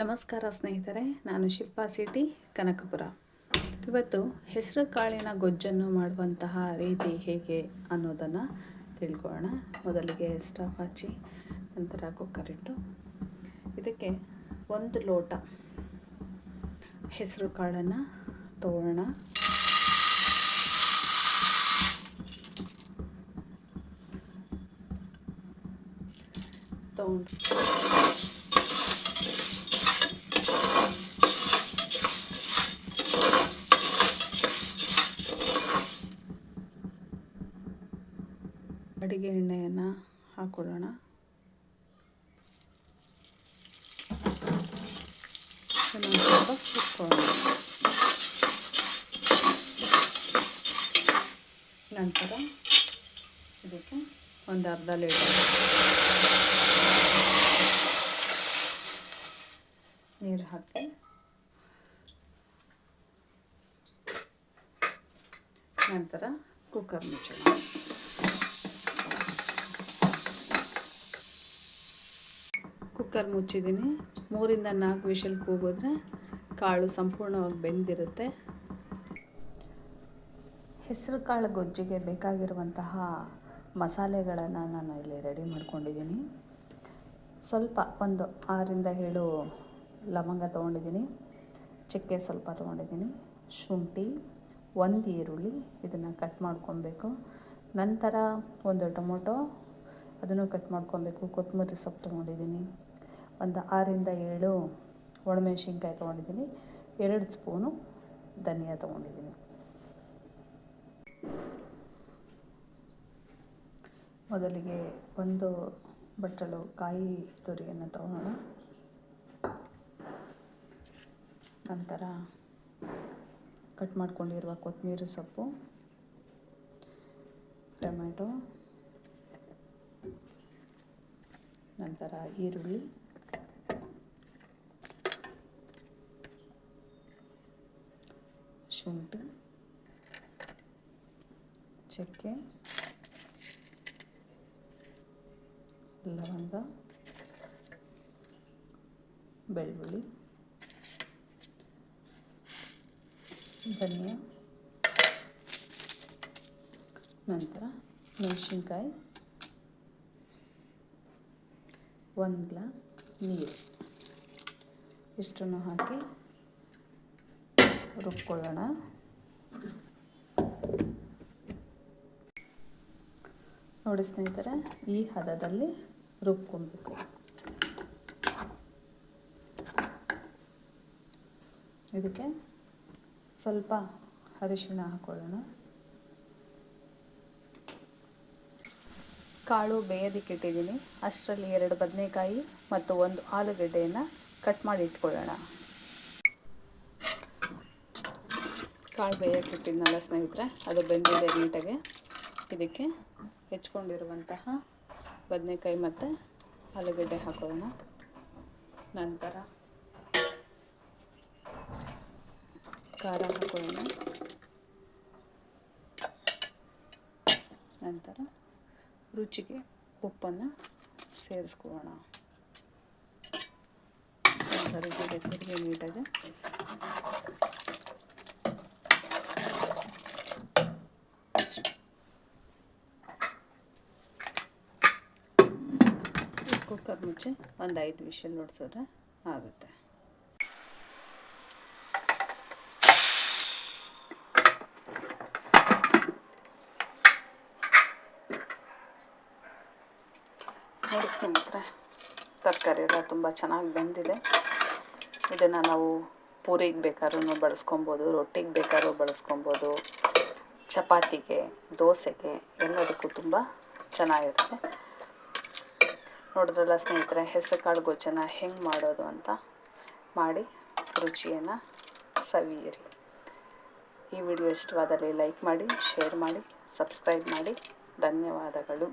ನಮಸ್ಕಾರ ಸ್ನೇಹಿತರೆ, ನಾನು ಶಿಲ್ಪಾ ಸಿಟಿ ಕನಕಪುರ. ಇವತ್ತು ಹೆಸರು ಕಾಳಿನ ಗೊಜ್ಜನ್ನು ಮಾಡುವಂತಹ ರೀತಿ ಹೇಗೆ ಅನ್ನೋದನ್ನು ತಿಳ್ಕೊಳ್ಳೋಣ. ಮೊದಲಿಗೆ ಸ್ಟವ್ ಹಚ್ಚಿ, ನಂತರ ಕುಕ್ಕರ್ ಇಟ್ಟು, ಇದಕ್ಕೆ ಒಂದು ಲೋಟ ಹೆಸರು ಕಾಳನ್ನು ತಗೊಳ್ಳೋಣ ತಗೊಂಡು ಅಡಿಗೆ ಎಣ್ಣೆಯನ್ನು ಸ್ವಲ್ಪ ಹುರ್ಕೊಳ್ಳೋಣ. ನಂತರ ಇದಕ್ಕೆ ಒಂದು ಅರ್ಧ ಲೀಟರ್ ನೀರು ಹಾಕಿ. ನಂತರ ಕುಕ್ಕರ್ ಮುಚ್ಚೋಣ. ಕುಕ್ಕರ್ ಮುಚ್ಚಿದ್ದೀನಿ. ಮೂರಿಂದ ನಾಲ್ಕು ವಿಷಲ್ ಕೂಗಿದ್ರೆ ಕಾಳು ಸಂಪೂರ್ಣವಾಗಿ ಬೆಂದಿರುತ್ತೆ. ಹೆಸರು ಕಾಳು ಗೊಜ್ಜಿಗೆ ಬೇಕಾಗಿರುವಂತಹ ಮಸಾಲೆಗಳನ್ನು ನಾನು ಇಲ್ಲಿ ರೆಡಿ ಮಾಡ್ಕೊಂಡಿದ್ದೀನಿ. ಸ್ವಲ್ಪ ಒಂದು ಆರಿಂದ ಏಳು ಲವಂಗ ತೊಗೊಂಡಿದ್ದೀನಿ. ಚಕ್ಕೆ ಸ್ವಲ್ಪ ತೊಗೊಂಡಿದ್ದೀನಿ. ಶುಂಠಿ, ಒಂದು ಈರುಳ್ಳಿ ಇದನ್ನು ಕಟ್ ಮಾಡ್ಕೊಬೇಕು. ನಂತರ ಒಂದು ಟೊಮೊಟೊ, ಅದನ್ನು ಕಟ್ ಮಾಡ್ಕೊಬೇಕು. ಕೊತ್ತಂಬರಿ ಸೊಪ್ಪು ತೊಗೊಂಡಿದ್ದೀನಿ. ಒಂದು ಆರಿಂದ ಏಳು ಒಣಮೆಣಸಿನ್ಕಾಯಿ ತೊಗೊಂಡಿದ್ದೀನಿ, ಎರಡು ಸ್ಪೂನು ಧನಿಯಾ ತೊಗೊಂಡಿದ್ದೀನಿ. ಮೊದಲಿಗೆ ಒಂದು ಬಟ್ಟಲು ಕಾಯಿ ತುರಿಯನ್ನು ತಗೊಳ್ಳೋಣ ನಂತರ ಕಟ್ ಮಾಡ್ಕೊಂಡಿರುವ ಕೊತ್ತಂಬರಿ ಸೊಪ್ಪು, ಟೊಮೆಟೊ, ನಂತರ ಈರುಳ್ಳಿ. ಶುಂಠಿ ಚಕ್ಕೆ ಲವಂಗ ಬೆಳ್ಳುಳ್ಳಿ ಧನಿಯಾ ನಂತರ ಮೆಣಸಿನ್ಕಾಯಿ ಒಂದು ಗ್ಲಾಸ್ ನೀರು ಇಷ್ಟನ್ನು ಹಾಕಿ ರುಬ್ಕೊಳ್ಳೋಣ ನೋಡಿ ಸ್ನೇಹಿತರೆ, ಈ ಹದದಲ್ಲಿ ರುಬ್ಕೊಬೇಕು. ಇದಕ್ಕೆ ಸ್ವಲ್ಪ ಅರಿಶಿಣ ಹಾಕೊಳ್ಳೋಣ. ಕಾಳು ಬೇಯೋದಕ್ಕೆ ಇಟ್ಟಿದ್ದೀನಿ. ಅಷ್ಟರಲ್ಲಿ ಎರಡು ಬದನೆಕಾಯಿ ಮತ್ತು ಒಂದು ಆಲೂಗಡ್ಡೆಯನ್ನು ಕಟ್ ಮಾಡಿ ಇಟ್ಕೊಳ್ಳೋಣ. ಕಾಳು ಬೇಯಕ್ಕೆ ಇಟ್ಟಿದ್ನಲ್ಲ ಸ್ನೇಹಿತರೆ, ಅದು ಬೆಂದಿದೆ ನೀಟಾಗೆ. ಇದಕ್ಕೆ ಹೆಚ್ಕೊಂಡಿರುವಂತಹ ಬದನೆಕಾಯಿ ಮತ್ತು ಆಲೂಗಡ್ಡೆ ಹಾಕೋಣ. ನಂತರ ಖಾರ ಹಾಕೋಣ. ನಂತರ ರುಚಿಗೆ ಉಪ್ಪನ್ನು ಸೇರಿಸ್ಕೊಳ್ಳೋಣ. ನೀಟಾಗಿ ಕುಕ್ಕರ್ ಮುಚ್ಚಿ ಒಂದು ಐದು ವಿಷಲ್ ನೋಡಿಸಿದ್ರೆ ಆಗುತ್ತೆ. ನೋಡಿ ಸ್ನೇಹಿತರೆ, ತರಕಾರಿ ಎಲ್ಲ ತುಂಬ ಚೆನ್ನಾಗಿ ಬೆಂದಿದೆ. ಇದನ್ನು ನಾವು ಪೂರಿಗೆ ಬೇಕಾದ್ರೂ ಬಳಸ್ಕೊಬೋದು, ರೊಟ್ಟಿಗೆ ಬೇಕಾದ್ರೂ ಬಳಸ್ಕೊಬೋದು, ಚಪಾತಿಗೆ, ದೋಸೆಗೆ ಎಲ್ಲದಕ್ಕೂ ತುಂಬ ಚೆನ್ನಾಗಿರುತ್ತೆ. ನೋಡಿದ್ರಲ್ಲ ಸ್ನೇಹಿತರೆ ಹೆಸರು ಕಾಳು ಗೊಜ್ಜನ್ನು ಹೆಂಗೆ ಮಾಡೋದು ಅಂತ ಮಾಡಿ ರುಚಿಯನ್ನು ಸವಿಯಿರಿ. ಈ ವಿಡಿಯೋ ಇಷ್ಟವಾದಲ್ಲಿ ಲೈಕ್ ಮಾಡಿ, ಶೇರ್ ಮಾಡಿ, ಸಬ್ಸ್ಕ್ರೈಬ್ ಮಾಡಿ. ಧನ್ಯವಾದಗಳು.